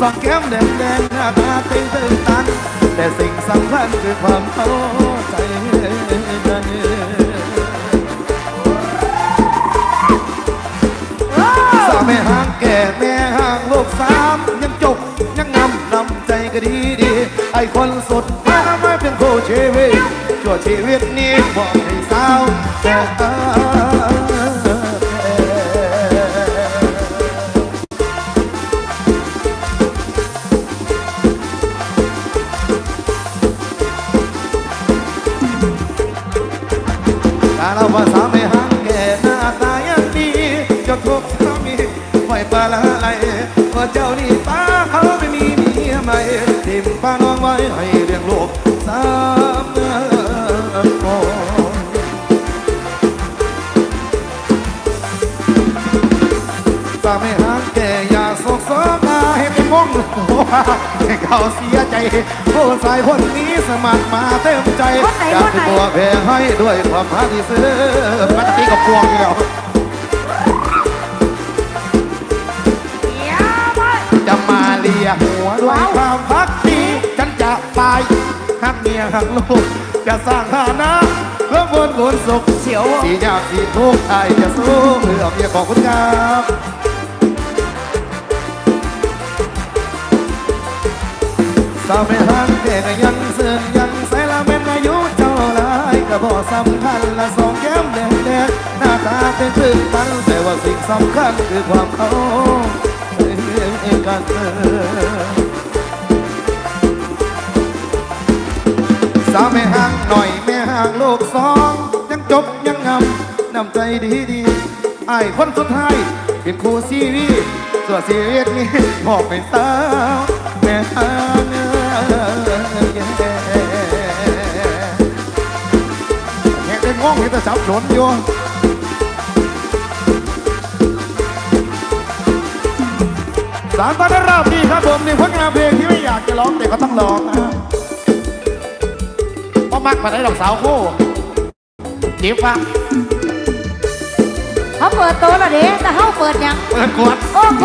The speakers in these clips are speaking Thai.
สองแก้มแดงแดงหน้าตาต็งตื่นตัน แต่สิ่งสำคัญคือความเข้าใจสาวแม่ห่างแก่แม่ห่างลูกสามยังจบยังนำนำใจก็ดีดี ไอคนสุดมายไม่เป็นคู่ชีวิตชั่วชีวิตนี้บอกให้สาวแต่ กาเราภาษาไม่ห่างแก่หน้าตายังดีจ้าทุกสามีปล่อยปลาละไหลว่าเจ้านี่ป้าเขาไม่มีเมียใหม่ทิมป้าน้องไว้ให้เลี้ยงลูกสามคนสาไม่ห่างแก่อย่าสกสกาให้เป็นมงให้เขาเสียใจผู้ชายคนนี้สมัครมาเต็มใจคนไหนอยากคนไหนเป็นตัวแพ้ให้ด้วยความหาที่ซื้อมันตีกับพวงอยู่แล้วเดี๋ยวมาจะมาเลียหัวด้วยความพักดีฉันจะไปหักเมียหักลูกจะสร้างฐานะเพื่อบนบุญสุข เสียวสียากสีทุกข์ไอจะสู้เพื่อเมียของคุณครับ สาวไม่หักแต่ก็ยังเสื่อมยังใส่ละเป็นอายุเจ้าหลายก็บ่สำคัญละสองแก้มแดงแดงหน้าตาเป็นชื่อมันแต่ว่าสิ่งสำคัญคือความเขากันเออสาวแม่ห่างหน่อยแม่ห่างโลกสองยังจบยังงำนำใจดีดีไอ้คนสุดท้ายเป็นครูซีวีส่วนชีวิตนี้บอกเป็นสาวแม่ห่าง เแค่เป็นงงเห็นแต่สับสนอยู่สามตอนได้รับดีครับผมนี่ผลงานเพลงที่ไม่อยากจะร้องแต่ก็ต้องร้องนะก็มักมาได้ดอกสาวคู่จีบฟังเขาเปิดโต๊ะแล้วเด้แต่เขาเปิดยังเปิดกวดโอเค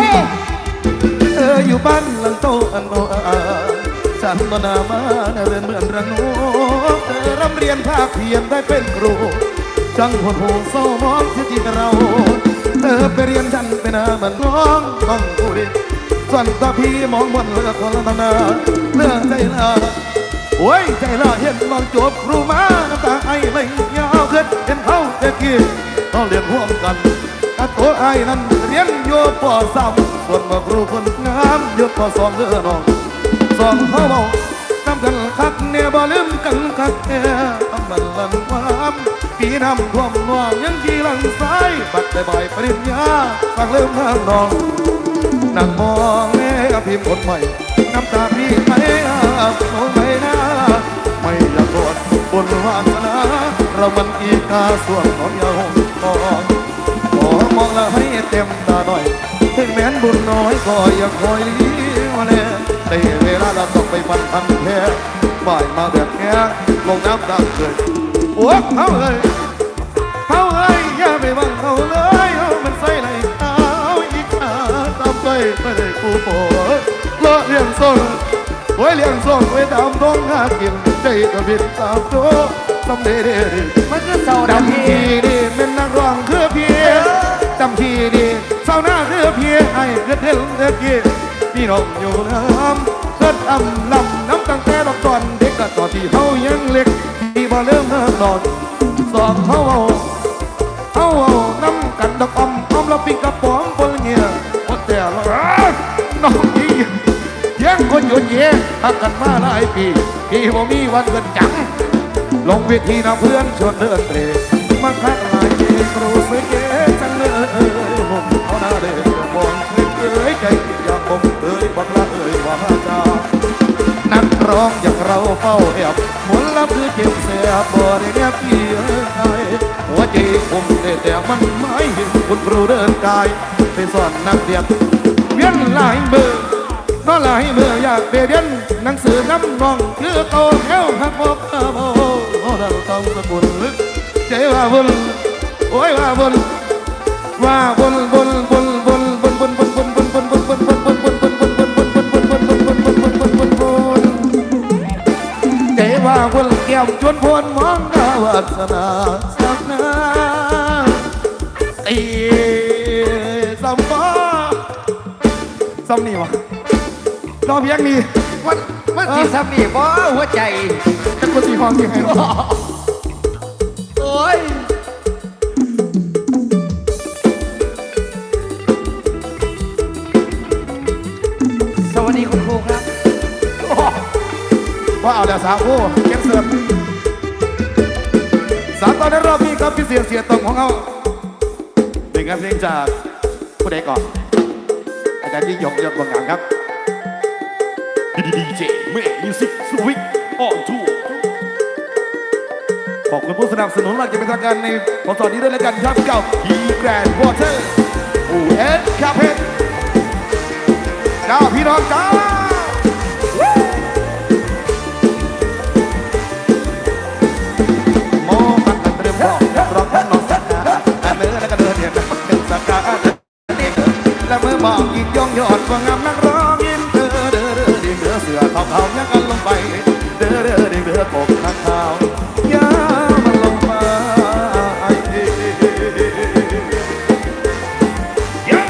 เธออยู่บ้านหลังโตอันโนอา ฉันก็นามาเรียนเหมือนระนูเธอร่ำเรียนภาคเพียนได้เป็นครูจังหดหูเศร้ามองที่จิตเรา เธอไปเรียนฉันเป็นอามันน้องต้องพูดส่วนตาพี่มองบนเลือกคนละนานเลือกใจลาโอ้ยใจละเห็นลองจบครูมาน้ำตาไอ้ไหลยาวขึ้นเห็นเขาเด็กกี้ต้องเรียนร่วมกันกับตัวไอ้นั้นเรียนโยปอสามส่วนมาครูคนงามโยปอสองเด้อน้อง สองเขาเมาน้ำกันคักเนี่ยบ่ลืมกันคักเนี่ยทำมันลันความปีน้ำท่วมนวงยังกี่หลังซ้ายบัดได้บ่อยปริญญาฟังเริ่มห้างน้องนั่งมองแม่พิมพ์คนใหม่น้ำตาพี่ไหลอาบโน้ไม่น่าไม่อยากกดบนวาสนาเรามันอีกาส่วนของยาหงทองขอมองละให้เต็มตาหน่อยถึงแม้นบุญน้อยก็ยังคอยเลี้ยวแล แต่เวลาเราต้องไปมันทันแค่บ่ายมาแบบแง่ลงน้ำดังเลยโอ้เขาเลยเขาเอ้ยอย่าไปบังเขาเลยเอามันใส่ไหลเท้าอีกขาตามไปไม่ได้ผู้โปรดเลาะเลี้ยงส่งไว้เลี้ยงส่งไว้ดำต้องหากินใจก็บินตามโตสำเร็ดมันคือเสาดำดำทีพีดีเป็นนักร้องคือเพียจำทีดีเศร้าหน้าคือเพียไอ้เกิดเดินเดินกี้ พี่น้องอยู่น้ำเกิดอำลำน้ำตั้งแต่ดอกตอนเด็กก็ตอนที่เขายังเล็กที่บ่เริ่มเริ่มนอนสองเขาเอาเอาเอาน้ำกันดอกอมอมละปิงกระป๋องบนเงี้ยคนแต่ละน้องพี่ยังคนหยุดเย่หักกันมาหลายปีพี่บ่มีวันเกินจังลงเวทีนะเพื่อนชวนเดินเตะมาคักหลายเจครูสวยเก๋ เฝ้าแอบมนลับคือเจ็บเสียบ่ได้เนี่ยพี่เอ้ยหัวใจผมได้แต่มันไม่เห็นคุณครูเดินกายไปสอนนักเรียนเวียนหลายเบอร์นอนหลายเบอร์อยากไปเรียนหนังสือน้ำนองคือโตแก้วหักบอกเออโอ้เราต้องสกุลลึกใจว่าบุญโอ้ยว่าบุญว่าบุญบุญบุญบุญบุญบุญบุญบุญ คนแก้มจวนพลมองดาวาสนาสักนาตีสัมบ้าซ้ำนี่วะรอเพียงนี้มันมันสิสมีบ่หัวใจเป็นคนสีห้องยังไง ว่าเอาแล้วสาวคู่เก็บเสิร์ฟสามตอนในรอบนี้ครับพี่เสียเสียตรงของเขาเป็นงานเพลงจากผู้ใดก่อน อาจารย์ยิ่งยงยอดบัวงามครับดีเจเมย์มิวสิกสวิตออนทัวร์ขอบคุณผู้สนับสนุนหลักจะเป็นทางการในบทสอนนี้ด้วยแล้วกันครับกับพีแกรนด์วอเตอร์อูเอสคาเพนเจ้าพี่น้องจ้า เสือขาวขาวยักกันลงไป เด้อเด้อดิ่งเด้อกข้างขาวยามันลงไปยา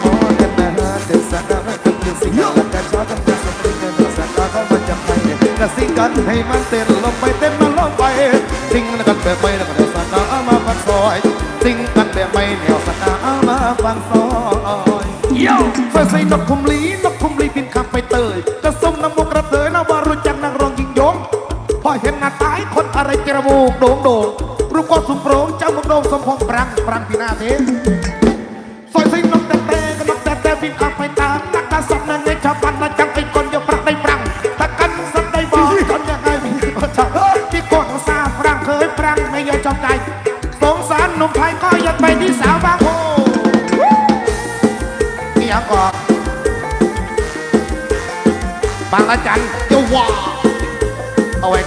ขอเดินหน้าเดินสักการะกันเดินสิ่งและการชอบกันเดินสักการะเดินสักการะมันจะไปกระสิกันให้มันเต้นลงไปเต้นมันลงไป สิ่งกันแบบไม่แล้วก็เดินสักการะมาฟังซอย สิ่งกันแบบไม่แนวสักการะมาฟังซอยโย่ไฟใส่นกคุมลีนกคุมลีบินขับไปเตยจะส่งน้ำมุกระเตยนะว่ารู้จักนางรองยิงยง พอเห็นหน้าตายคนอะไรจมูกโด่งโด่งรูปก้อนสูงโปร่งเจ้ามุกโด่งสมพงษ์ปรังปรังพี่นาเท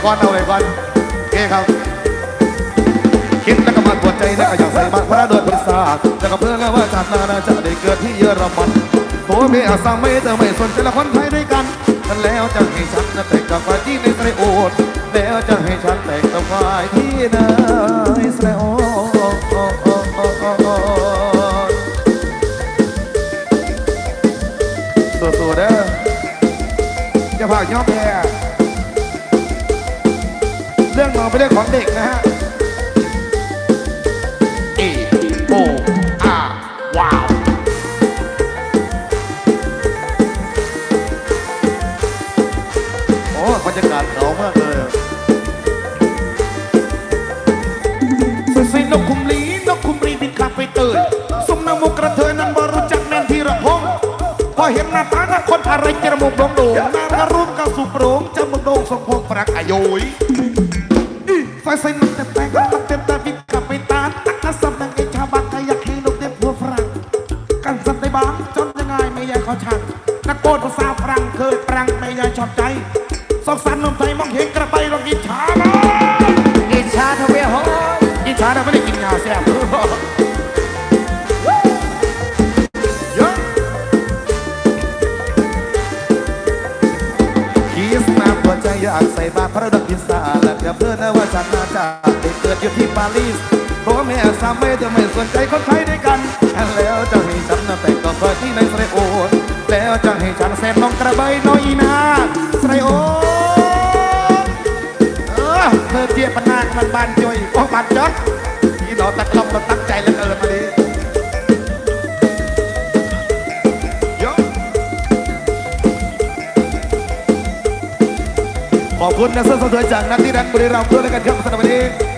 ก่อนเอาไว้ก่อนโอเคครับ คิดแล้วก็มาปวดใจแล้วก็อยากใส่บัตรพระโดยบริษัทแล้วก็เพื่อแล้วว่าชาติหน้าจะได้เกิดที่เยอรมันโอ้ไม่อาสามไม่เธอไม่สนใจละคนไทยด้วยกันนั่นแล้วจะให้ฉันแต่งกับฝ่ายที่ในไตรโอดแล้วจะให้ฉันแต่งกับฝ่ายที่นา ของเด็กนะฮะ E O R ว้าวโอ้บรรยากาศเขามากเลยสวยสินกคุมลีนกคุมรีบินขับไปเตยสมน้ำมุกกระเทยนั้นบรู้จักแม่นทีระพงพอเห็นหน้าตาหน้าคนอะไรจมูกโด่งโด่งหน้ากระรูปกระสุโปรงจมูกโด่งสมพงษ์ปรักอายุย ไฟใส่นกแต่แต่ก็นเต็มแต่บินกลับไปตามตักสับนางไอชาวบ้านก็อยากให้นกเต็มหัวฝรั่งกันสับในบ้านจนยังไงไม่ยายเขาชังตะโกนภาษาฝรั่งเคยปรังไม่ยายชอบใจสองสันนมไทยมองเห็นกระไปลองกินชามาอิจฉาทวีโฮมกินชาแต่ไม่ได้กินยาแซ่บเยอะคิสมาหัวใจอยากใส่บาตรพระดอกพิซซ่าแจะเพื่อนนะว่าฉันมาจากได้เกิดอยู่ที่ปารีสเพราะแม่สามไม่จะไม่สนใจคนไทยด้วยกันแล้วจะให้ฉันนะแต่งกับเพื่อที่ในสระโอแล้วจะให้ฉันแซมน้องกระใบน้อยนาสระโอเออเธอเทียบปนานมันบานจอยโอ้บานจอด คุณนะเสื้สวยจากนักที่รักบุรีรัมย์ด้วยกันครับสำหรับวันนี้